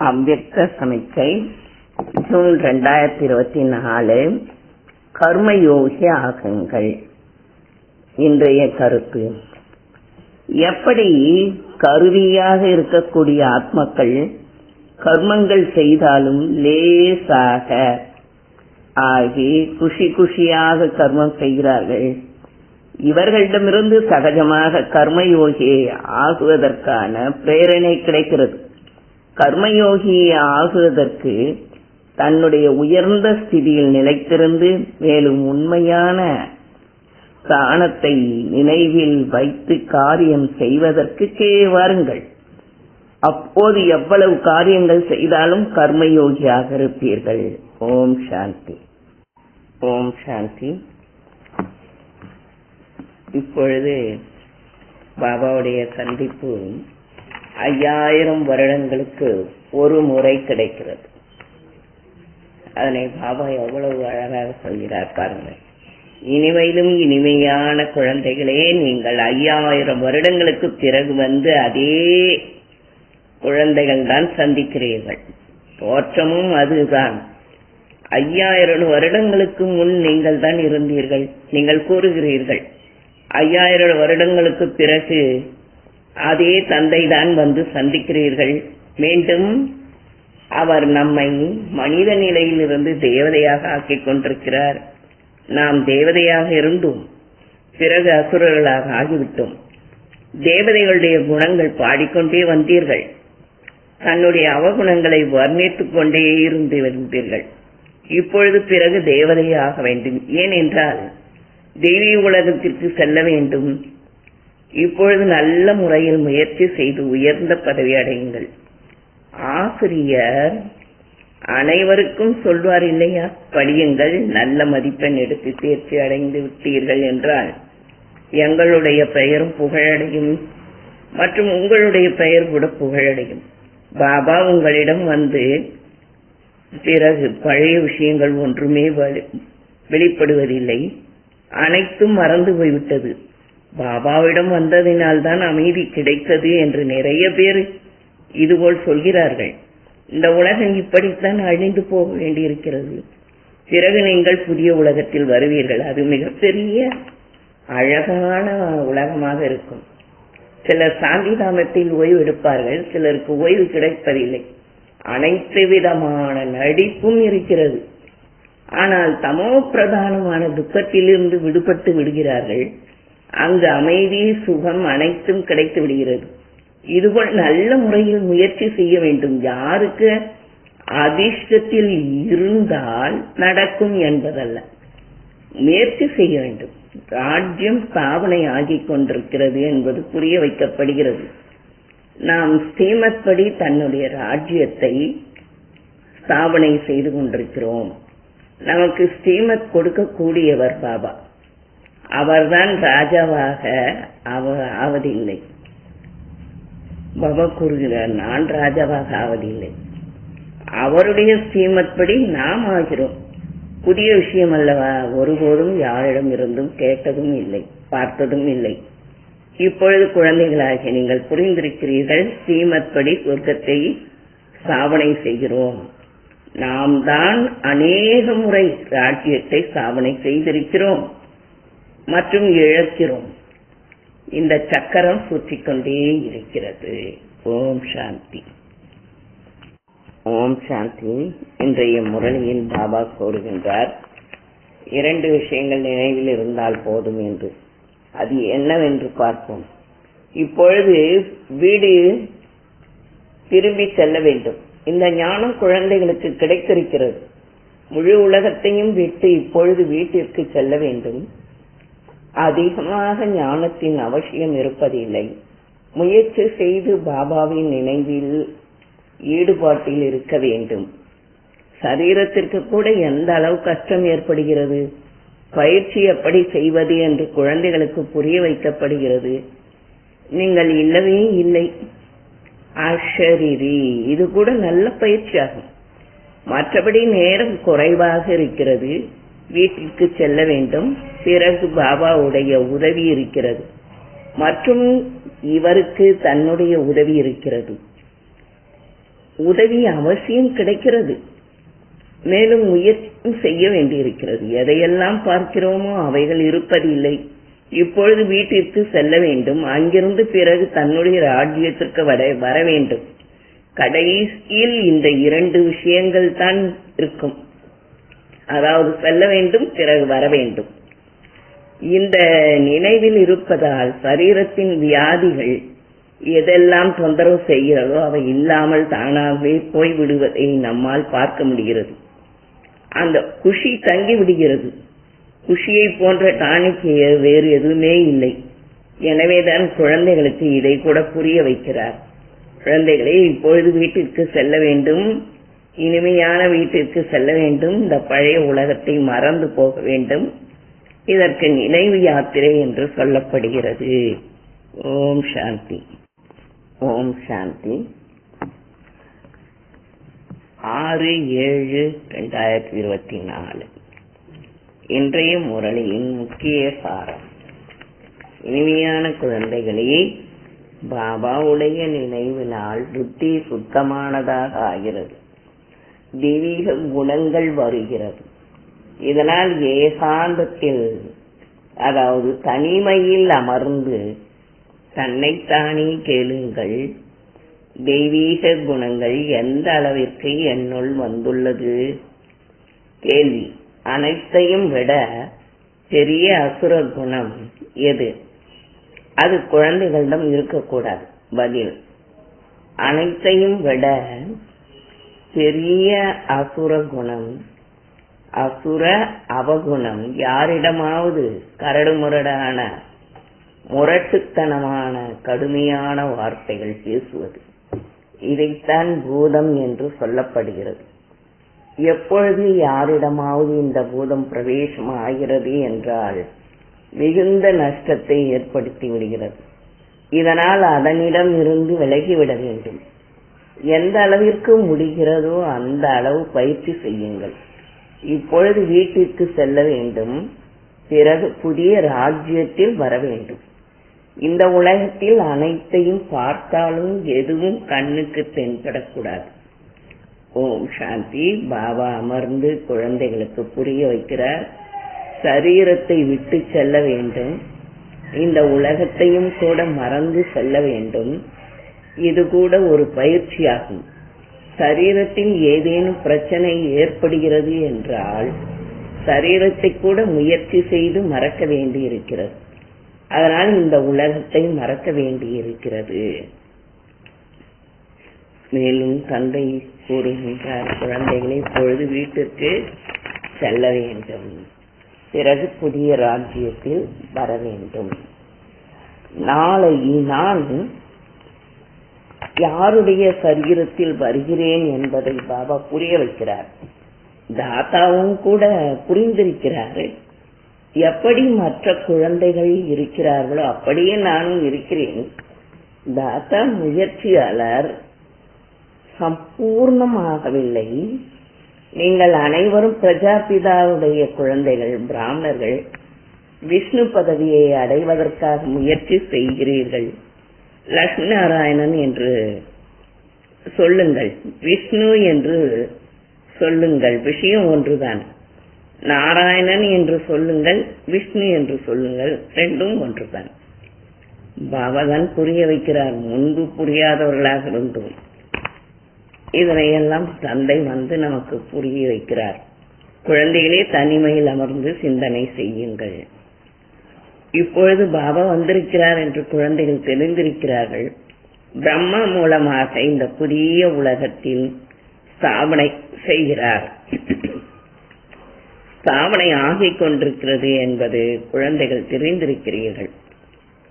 அவ்யக்த சமிக்கை ஜூன் ரெண்டாயிரத்தி இருபத்தி நாலு கர்மயோகி ஆகுங்கள். இன்றைய கருத்து. எப்படி கருவியாக இருக்கக்கூடிய ஆத்மக்கள் கர்மங்கள் செய்தாலும் லேசாக ஆகி குஷி குஷியாக கர்மம் செய்கிறார்கள். இவர்களிடமிருந்து சகஜமாக கர்மயோகி ஆகுவதற்கான பிரேரணை கிடைக்கிறது. கர்மயோகி ஆகுவதற்கு தன்னுடைய உயர்ந்த ஸ்திதியில் நிலைத்திருந்து மேலும் உண்மையான ஸ்தானத்தை நினைவில் வைத்து காரியம் செய்வதற்கு கீழே வாருங்கள். அப்போது எவ்வளவு காரியங்கள் செய்தாலும் கர்மயோகியாக இருப்பீர்கள். ஓம் சாந்தி. ஓம் சாந்தி. இப்பொழுது பாபாவுடைய சந்திப்பு ஐயாயிரம் வருடங்களுக்கு ஒரு முறை கிடைக்கிறது. அதனை பாபா எவ்வளவு அழகாக சொல்கிறார் பாருங்கள் இனிமையிலும் இனிமையான குழந்தைகளே நீங்கள் ஐயாயிரம் வருடங்களுக்கு பிறகு வந்து அதே குழந்தைகள் தான் சந்திக்கிறீர்கள். தோற்றமும் அதுதான். ஐயாயிரம் வருடங்களுக்கு முன் நீங்கள் தான் இருந்தீர்கள். நீங்கள் கூறுகிறீர்கள் ஐயாயிரம் வருடங்களுக்கு பிறகு அதே தந்தை தான் வந்து சந்திக்கிறீர்கள். மீண்டும் அவர் நம்மை மனித நிலையிலிருந்து தேவதையாக ஆக்கிக் கொண்டிருக்கிறார். நாம் தேவதையாக இருந்தும் பிறகு அசுரர்களாக ஆகிவிட்டோம். தேவதைகளுடைய குணங்கள் பாடிக்கொண்டே வந்தீர்கள். தன்னுடைய அவகுணங்களை வர்ணித்துக் கொண்டே இருந்து வந்தீர்கள். இப்பொழுது பிறகு தேவதையாக வேண்டும். ஏனென்றால் தெய்வீக உலகத்திற்கு செல்ல வேண்டும். இப்பொழுது நல்ல முறையில் முயற்சி செய்து உயர்ந்த பதவி அடையுங்கள். ஆசிரியர் அனைவருக்கும் சொல்வார் இல்லையா? படியுங்கள் நல்ல மதிப்பெண் எடுத்து தேர்ச்சி அடைந்து விட்டீர்கள் என்றால் எங்களுடைய பெயரும் புகழடையும் மற்றும் உங்களுடைய பெயர் கூட புகழடையும். பாபா உங்களிடம் வந்து பிறகு பழைய விஷயங்கள் ஒன்றுமே வெளிப்படுவதில்லை. அனைத்தும் மறந்து போய்விட்டது. பாபாவிடம் வந்ததினால் தான் அமைதி கிடைத்தது என்று நிறைய பேர் இதுபோல் சொல்கிறார்கள். இந்த உலகம் இப்படித்தான் அழிந்து போக வேண்டியிருக்கிறது. பிறகு நீங்கள் புதிய உலகத்தில் வருவீர்கள். அது மிகப்பெரிய அழகான உலகமாக இருக்கும். சிலர் சாந்தி தாமத்தில் ஓய்வு எடுப்பார்கள். சிலருக்கு ஓய்வு கிடைப்பதில்லை. அனைத்து விதமான நடிப்பும் இருக்கிறது. ஆனால் தமோ பிரதானமான துக்கத்திலிருந்து விடுபட்டு விடுகிறார்கள். அங்கு அமைதி சுகம் அனைத்தும் கிடைத்து விடுகிறது. இதுபோல் நல்ல முறையில் முயற்சி செய்ய வேண்டும். யாருக்கு? அதிர்ஷ்டத்தில் இருந்தால் நடக்கும் என்பதல்ல. முயற்சி செய்ய வேண்டும். ராஜ்யம் ஸ்தாபனை ஆகிக் கொண்டிருக்கிறது என்பது புரிய வைக்கப்படுகிறது. நாம் ஸ்ரீமத் படி தன்னுடைய ராஜ்யத்தை ஸ்தாபனை செய்து கொண்டிருக்கிறோம். நமக்கு ஸ்ரீமத் கொடுக்கக்கூடியவர் பாபா. அவர்தான் ராஜாவாக ஆவதில்லை. பாபா கூறுகிறார் நான் ராஜாவாக ஆவதில்லை. அவருடைய ஸ்ரீமத்படி நாம் ஆகிறோம். புதிய விஷயம் அல்லவா? ஒருபோதும் யாரிடம் இருந்தும் கேட்டதும் இல்லை பார்த்ததும் இல்லை. இப்பொழுது குழந்தைகளாகிய நீங்கள் புரிந்திருக்கிறீர்கள் ஸ்ரீமத்படி சொர்க்கத்தை ஸ்தாபனை செய்கிறோம். நாம் தான் அநேக முறை ராஜ்யத்தை ஸ்தாபனை செய்திருக்கிறோம். மற்றும் இழக்கிறோம் இந்த சக்கரம் சுற்றிக்கொண்டே இருக்கிறது. ஓம் சாந்தி. ஓம் சாந்தி. இன்றைய முரளியில் பாபா கூறுகின்றார் இரண்டு விஷயங்கள் நினைவில் இருந்தால் போதும் என்று. அது என்னவென்று பார்ப்போம். இப்பொழுது வீடு திரும்பி செல்ல வேண்டும். இந்த ஞானம் குழந்தைகளுக்கு கிடைத்திருக்கிறது. முழு உலகத்தையும் விட்டு இப்பொழுது வீட்டிற்கு செல்ல வேண்டும். அதிகமாக ஞானத்தின் அவசியம் இருப்பதில்லை. முயற்சி செய்து பாபாவின் நினைவில் ஈடுபாட்டில் இருக்க வேண்டும். சரீரத்திற்கு கூட எந்த அளவு கஷ்டம் ஏற்படுகிறது? பயிற்சி எப்படி செய்வது என்று குழந்தைகளுக்கு புரிய வைக்கப்படுகிறது. நீங்கள் இல்லவே இல்லை. அஷரிரி இது கூட நல்ல பயிற்சியாகும். மற்றபடி நேரம் குறைவாக இருக்கிறது. வீட்டிற்கு செல்ல வேண்டும். பிறகு பாபாவுடைய உதவி இருக்கிறது. மற்றும் இவருக்கு தன்னுடைய உதவி இருக்கிறது. உதவி அவசியம் கிடைக்கிறது. மேலும் முயற்சியும் செய்ய வேண்டியிருக்கிறது. எதையெல்லாம் பார்க்கிறோமோ அவைகள் இருப்பதில்லை. இப்பொழுது வீட்டிற்கு செல்ல வேண்டும். அங்கிருந்து பிறகு தன்னுடைய ராஜ்யத்திற்கு வர வர வேண்டும். கடைசியில் இந்த இரண்டு விஷயங்கள் தான் இருக்கும். அதாவது செல்ல வேண்டும் பிறகு வர வேண்டும். இந்த நினைவில் இருப்பதால் சரீரத்தின் வியாதிகள் எதெல்லாம் தொந்தரவு செய்கிறதோ அவை இல்லாமல் தானாகவே போய் விடுவதை நம்மால் பார்க்க முடிகிறது. அந்த குஷி தங்கி விடுகிறது. குஷியை போன்ற டானிக் வேறு எதுவுமே இல்லை. எனவேதான் குழந்தைகளுக்கு இதை கூட புரிய வைக்கிறார். குழந்தைகளை இப்பொழுது வீட்டிற்கு செல்ல வேண்டும். இனிமையான வீட்டிற்கு செல்ல வேண்டும். இந்த பழைய உலகத்தை மறந்து போக வேண்டும். இதற்கு நினைவு யாத்திரை என்று சொல்லப்படுகிறது. ஓம் சாந்தி. ஓம் சாந்தி. ஆறு ஏழு ரெண்டாயிரத்தி இருபத்தி நாலு. இன்றைய முரளியின் முக்கிய சாரம். இனிமையான குழந்தைகளே பாபாவுடைய நினைவினால் புத்தி சுத்தமானதாக ஆகிறது. தெய்வீக குணங்கள் வருகிறது. இதனால் ஏகாந்தத்தில் அதாவது தனிமையில் அமர்ந்து தன்னைத்தானே கேளுங்கள் தெய்வீக குணங்கள் எந்த அளவிற்கு என்னுள் வந்துள்ளது? கேள்வி. அனைத்தையும் விட பெரிய அசுர குணம் எது? அது குழந்தைகளிடம் இருக்கக்கூடாது. பதில். அனைத்தையும் விட பெரிய அசுர குணம் அசுர அவகுணம். யாரிடமாவது கரடு முரடான முரட்டுத்தனமான கடுமையான வார்த்தைகள் பேசுவது. இதைத்தான் பூதம் என்று சொல்லப்படுகிறது. எப்பொழுது யாரிடமாவது இந்த பூதம் பிரவேசம் ஆகிறது என்றால் மிகுந்த நஷ்டத்தை ஏற்படுத்தி விடுகிறது. இதனால் அதனிடம் இருந்து விலகிவிட வேண்டும். எந்த அளவிற்கு முடிகிறதோ அந்த அளவு பயிற்சி செய்யுங்கள். இப்பொழுது வீட்டிற்கு செல்ல வேண்டும். பிறகு புதிய ராஜ்யத்தில் வர வேண்டும். இந்த உலகத்தில் அனைத்தையும் பார்த்தாலும் எதுவும் கண்ணுக்கு தென்படக்கூடாது. ஓம் சாந்தி. பாபா அமர்ந்து குழந்தைகளுக்கு புரிய வைக்கிறார். சரீரத்தை விட்டு செல்ல வேண்டும். இந்த உலகத்தையும் கூட மறந்து செல்ல வேண்டும். இது கூட ஒரு பயிற்சியாகும். சரீரத்தில் ஏதேனும் பிரச்சனை ஏற்படுகிறது என்றால் சரீரத்தை கூட முயற்சி செய்து மறக்க வேண்டி இருக்கிறது அதனால் இந்த உலகத்தை மறக்க வேண்டி இருக்கிறது மேலும் தந்தை கூறுகின்றார் குழந்தைகளை இப்பொழுது வீட்டிற்கு செல்ல வேண்டும். பிறகு புதிய ராஜ்யத்தில் வர வேண்டும். நாளை நான் யாருடைய சரீரத்தில் வருகிறேன் என்பதை பாபா புரிய வைக்கிறார். தாத்தாவும் கூட புரிந்திருக்கிறாரு. எப்படி மற்ற குழந்தைகள் இருக்கிறார்களோ அப்படியே நானும் இருக்கிறேன். தாத்தா முயற்சியாளர். சம்பூர்ணமாகவில்லை. நீங்கள் அனைவரும் பிரஜாபிதாவுடைய குழந்தைகள் பிராமணர்கள். விஷ்ணு பதவியை அடைவதற்காக முயற்சி செய்கிறீர்கள். லட்சுமி நாராயணன் என்று சொல்லுங்கள் விஷ்ணு என்று சொல்லுங்கள். விஷயம் ஒன்றுதான். நாராயணன் என்று சொல்லுங்கள் விஷ்ணு என்று சொல்லுங்கள் ரெண்டும் ஒன்றுதான். பாபாதான் புரிய வைக்கிறார் முன்பு புரியாதவர்களாக இருந்தோம். இதனையெல்லாம் தந்தை வந்து நமக்கு புரிய வைக்கிறார். குழந்தைகளே தனிமையில் அமர்ந்து சிந்தனை செய்யுங்கள். இப்பொழுது பாபா வந்திருக்கிறார் என்று குழந்தைகள் தெரிந்திருக்கிறார்கள். பிரம்மா மூலமாக இந்த புதிய உலகத்தில் ஸ்தாபனை செய்கிறார். ஸ்தாபனை ஆகிக் கொண்டிருக்கிறது என்பது குழந்தைகள் தெரிந்திருக்கிறீர்கள்.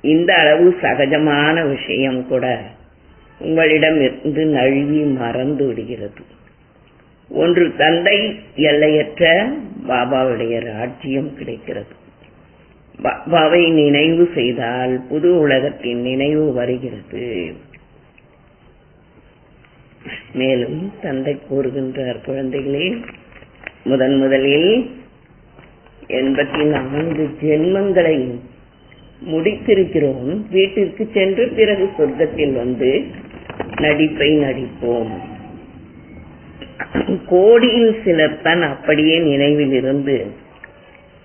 இந்த அளவு சகஜமான விஷயம் கூட உங்களிடம் இருந்து நழுவி மறந்து விடுகிறது. ஒன்று தந்தை எல்லையற்ற பாபாவுடைய ராஜ்யம் கிடைக்கிறது. பாபாவை நினைவு செய்தால் புது உலகத்தின் நினைவு வருகிறது. மேலும் தந்தை கூறுகின்றார் குழந்தைகளே முதன் முதலில் எண்பத்தி நான்கு ஜென்மங்களை முடித்திருக்கிறோம். வீட்டிற்கு சென்று பிறகு சொர்க்கத்தில் வந்து நடிப்பை நடிப்போம். கோடியில் சிலர் தான் அப்படியே நினைவில் இருந்து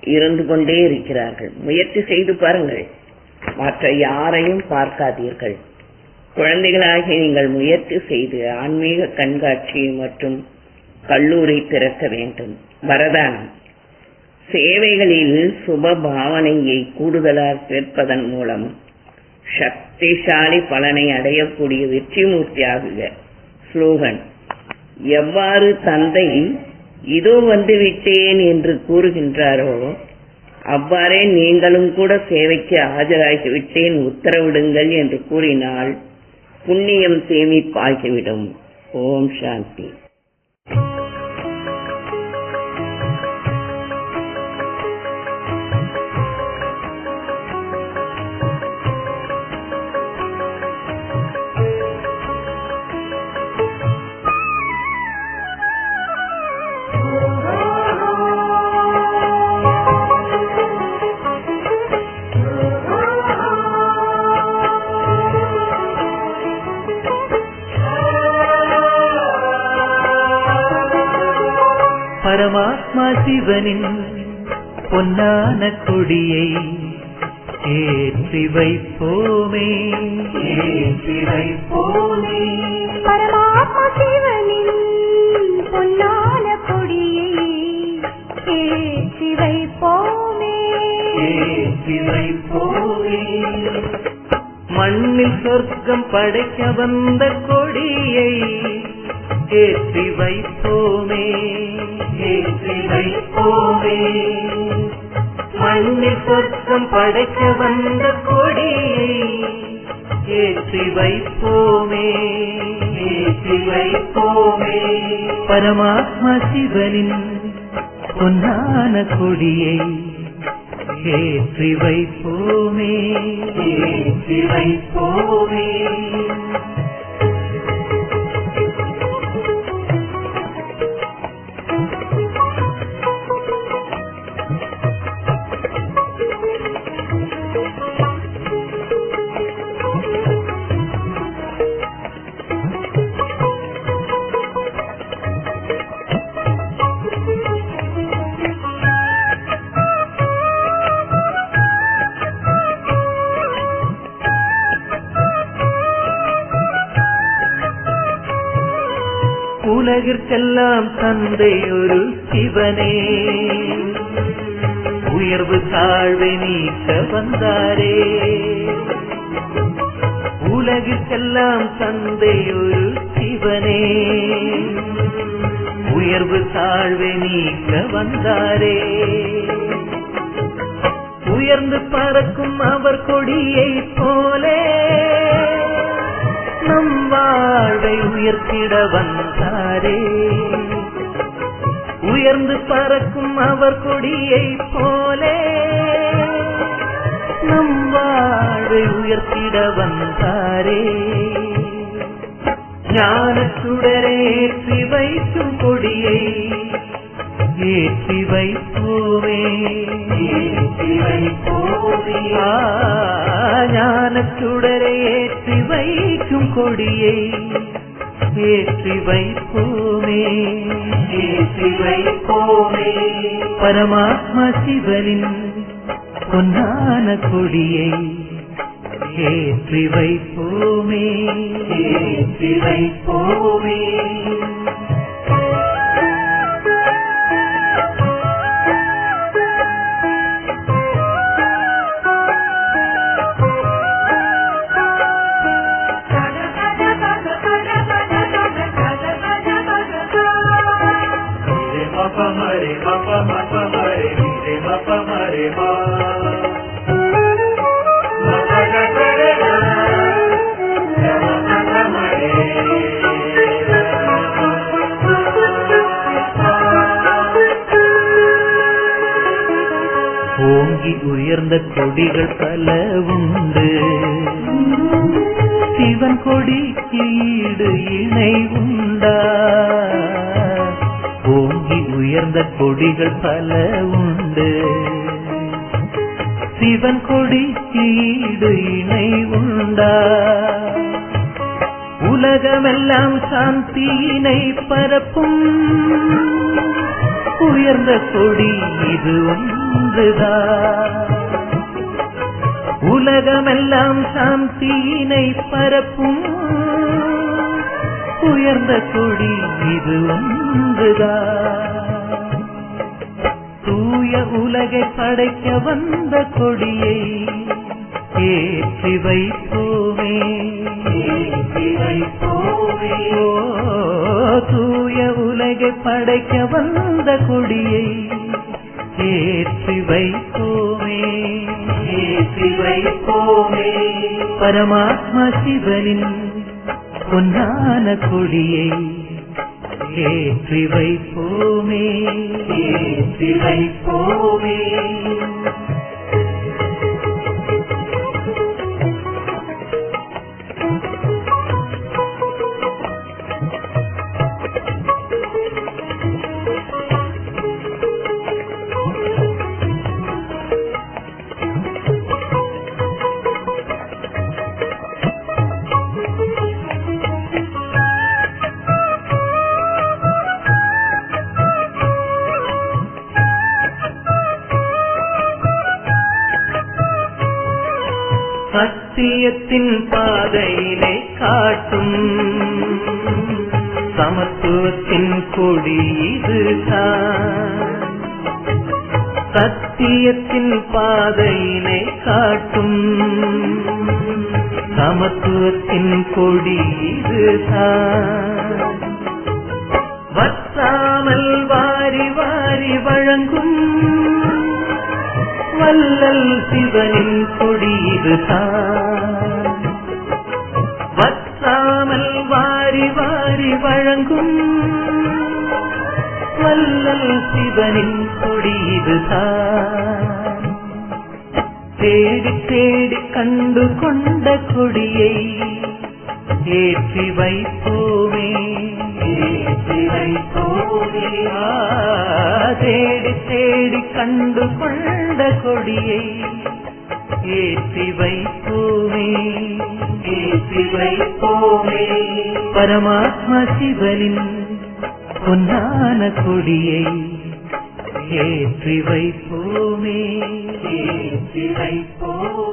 இருந்து கொண்டே இருக்கிறார்கள். முயற்சி செய்து பாருங்கள். மற்ற யாரையும் பார்க்காதீர்கள். குழந்தைகளாகி நீங்கள் முயற்சி செய்து ஆன்மீக கண்காட்சி மற்றும் கல்லூரி திறக்க வேண்டும். வரதானம். சேவைகளில் சுப பாவனையை கூடுதலாக சேர்ப்பதன் மூலம் சக்திசாலி பலனை அடையக்கூடிய வெற்றிமூர்த்தியாகுக ஸ்லோகன். எவ்வாறு தந்தை இதோ வந்து விட்டேன் என்று கூறுகின்றாரோ? அவ்வாறே நீங்களும் கூட சேவைக்கு ஆஜராகிவிட்டேன் உத்தரவிடுங்கள் என்று கூறினால் புண்ணியம் சேமிப்பாகிவிடும். ஓம் சாந்தி. சிவனின் பொன்னான கொடியை ஏற்றி வைப்போமே. ஏற்றி வைப்போமே. பரமாத்மா சிவனின் பொன்னான கொடியை ஏற்றி வைப்போமே. ஏற்றி வைப்போமே. மண்ணில் சொர்க்கம் படைக்க வந்த கொடியை ஏற்றி வைப்போமே. ஏற்றி வைப்போமே மண்ணில் சொர்க்கம் படைக்க வந்த கொடியை ஏற்றி வைப்போமே ஏற்றி வைப்போமே. பரமாத்மா சிவனின் பொன்னான கொடியை ஏற்றி வைப்போமே. ஏற்றி வைப்போமே. உலகிற்கெல்லாம் தந்தை ஒரு சிவனே. உயர்வு தாழ்வை நீக்க வந்தாரே. உலகிற்கெல்லாம் தந்தை ஒரு சிவனே. உயர்வு தாழ்வை நீக்க வந்தாரே. உயர்ந்து பறக்கும் அவர் கொடியை போலே. நம் வாழ்வை உயர்த்திட வந்தாரே. உயர்ந்து பறக்கும் அவர் கொடியை போலே. நம் வாழ்வை உயர்த்திட வந்தாரே. ஞானச்சுடரேற்றி வைக்கும் கொடியை ஏற்றி வைப்போமே. ஏற்றி வைப்போமே. ஞானச்சுடரை ஏற்றி வைக்கும் கொடியை ஏற்றி வைப்போமே. ஏற்றி வைப்போமே. பரமாத்மா சிவனின் பொன்னான கொடியை ஏற்றி வைப்போமே. ஏற்றி வைப்போமே. உயர்ந்த கொடிகள் பல உண்டு. சிவன் கொடிக்கு ஈடு இணை உண்டா? ஓங்கி உயர்ந்த கொடிகள் பல உண்டு. சிவன் கொடிக்கு ஈடு இணை உண்டா? உலகமெல்லாம் சாந்தியினை பரப்பும். உயர்ந்த கொடி இது ஒன்றுதான் உலகமெல்லாம் சாந்தியினை பரப்பும். உயர்ந்த கொடி இது ஒன்றுதான் தூய உலகை படைக்க வந்த கொடியை ஏற்றி வைப்போமே. தூய உலகை படைக்க வந்த கொடியை ஏற்றி வைப்போமே. ஏற்றி வைப்போமே. பரமாத்மா சிவனின் பொன்னான கொடியை ஏற்றி வைப்போமே. ஏற்றி வைப்போமே. சத்தியத்தின் பாதையிலே காட்டும். சமத்துவத்தின் கொடி இதுதான். சத்தியத்தின் பாதையினை காட்டும். சமத்துவத்தின் கொடி இதுதான். வற்றாமல் வாரி வாரி வழங்கும். வல்லல் சிவனின் கொடி இதுதான். வழங்கும் வல்லல் சிவனின் கொடி இதுதான். தேடி தேடி கண்டு கொண்ட கொடியை ஏற்றி வைப்போமே. ஏற்றி வைப்போமே. தேடி தேடி கண்டு கொண்ட கொடியை ஏற்றி வைப்போமே. ஏற்றி வைப்போமே. பரமாத்மா சிவனின் பொன்னான கொடியை ஏற்றி வைப்போமே. ஏற்றி வைப்போமே.